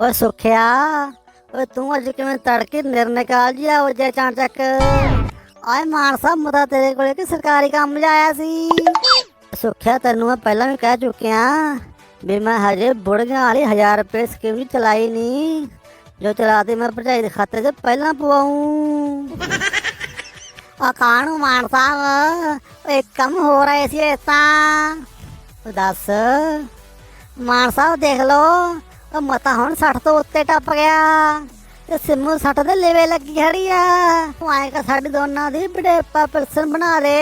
ਓ ਸੁਖਿਆ ਓ ਤੂੰ ਅੱਜ ਕਿਵੇਂ ਤੜਕੇ ਨਿਰਣੇ ਜੀ ਆ ਵਜੇ ਚਾਂਚਕ ਆਏ ਮਾਨਸਾ ਮਤਾ ਤੇਰੇ ਕੋਲੇ ਕਿ ਸਰਕਾਰੀ ਕੰਮ ਜਾਇਆ ਸੀ? ਸੁਖਿਆ, ਤੈਨੂੰ ਮੈਂ ਪਹਿਲਾਂ ਵੀ ਕਹਿ ਚੁੱਕਿਆ ਵੀ ਮੈਂ ਹਜੇ ਬੁੜੀਆਂ ਵਾਲੀ 1000 ਰੁਪਏ ਸਕੀਮ ਵੀ ਚਲਾਈ ਨਹੀਂ। ਜੋ ਚਲਾਤੇ ਮੈਂ ਭਰਜਾਈ ਦੇ ਖਾਤੇ 'ਚ ਪਹਿਲਾਂ ਪਵਾਉਂ। ਆ ਕਾਣੂ ਮਾਨ ਸਾਹਿਬ ਇੱਕ ਕੰਮ ਹੋ ਰਿਹਾ ਸੀ ਇਸ ਤਾਂ। ਦੱਸ ਮਾਨ ਸਾਹਿਬ ਦੇਖ ਲੋ ਉਹ ਮਤਾ ਹੁਣ 60 ਤੋਂ ਉੱਤੇ ਟੱਪ ਗਿਆ ਤੇ ਸਿੰਮੂ 60 ਦੇ ਲੇਵੇ ਲੱਗੀ ਖੜੀ ਆ। ਤੂੰ ਆਏ ਕਾ ਸਾਡੇ ਦੋਨਾਂ ਦੀ ਬੜੇਪਾ ਪਰਸਨ ਬਣਾ ਦੇ।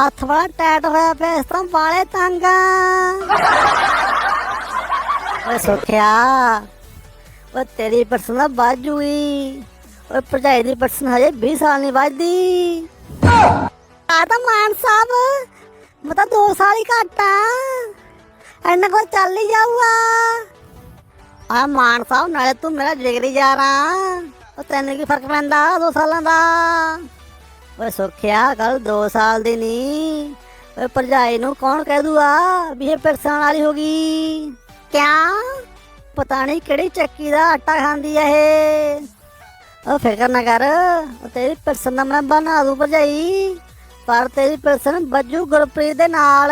ਹੱਥ ਬੜਾ ਟੈਟ ਹੋਇਆ ਪਿਆ, ਇਸ ਤਰ੍ਹਾਂ ਬਾਲੇ ਤੰਗਾ ਓਏ ਸੁਖਿਆ ਉਹ ਤੇਰੀ ਪਰਸਨ ਦਾ ਬਾਜੂਈ ਓਏ ਭਰਜਾਈ ਦੀ ਪਰਸਨ ਹਜੇ 20 ਸਾਲ ਨਹੀਂ ਵੱਜਦੀ। ਆ ਤਾਂ ਮਾਨ ਸਾਹਿਬ, ਮੈਂ ਤਾਂ 2 ਸਾਲ ਹੀ ਘੱਟ ਆ। ਇਹਨਾਂ ਕੋਲ ਚੱਲ ਹੀ ਜਾਊਗਾ। ਆ ਮਾਨ ਸਾਹਿਬ, ਨਾਲੇ ਤੂੰ ਮੇਰਾ ਜਿਗਰੀ ਜਾ ਰਹਾ ਉਹ ਤੈਨੂੰ ਕੀ ਫ਼ਰਕ ਪੈਂਦਾ 2 ਸਾਲਾਂ ਦਾ? ਓਏ ਸੁਖਿਆ ਕੱਲ 2 ਸਾਲ ਦੀ ਨਹੀਂ ਓਏ ਭਰਜਾਈ ਨੂੰ ਕੌਣ ਕਹਿ ਦੂਆ ਵੀ ਇਹ ਪਰਸਨ ਵਾਲੀ ਹੋ ਗਈ? ਕਿਆ? ਪਤਾ ਨਹੀਂ ਕਿਹੜੀ ਚੱਕੀ ਦਾ ਆਟਾ ਖਾਂਦੀ ਆ ਇਹ। ਉਹ ਫਿਕਰ ਨਾ ਕਰ, ਉਹ ਤੇਰੀ ਪਰਸਨ ਦਾ ਮੈਂ ਬਣਾ ਦੂੰ ਭਰਜਾਈ। ਪਰ ਤੇਰੀ ਪਰਸਨ ਬੱਜੂ ਗੁਰਪ੍ਰੀਤ ਦੇ ਨਾਲ।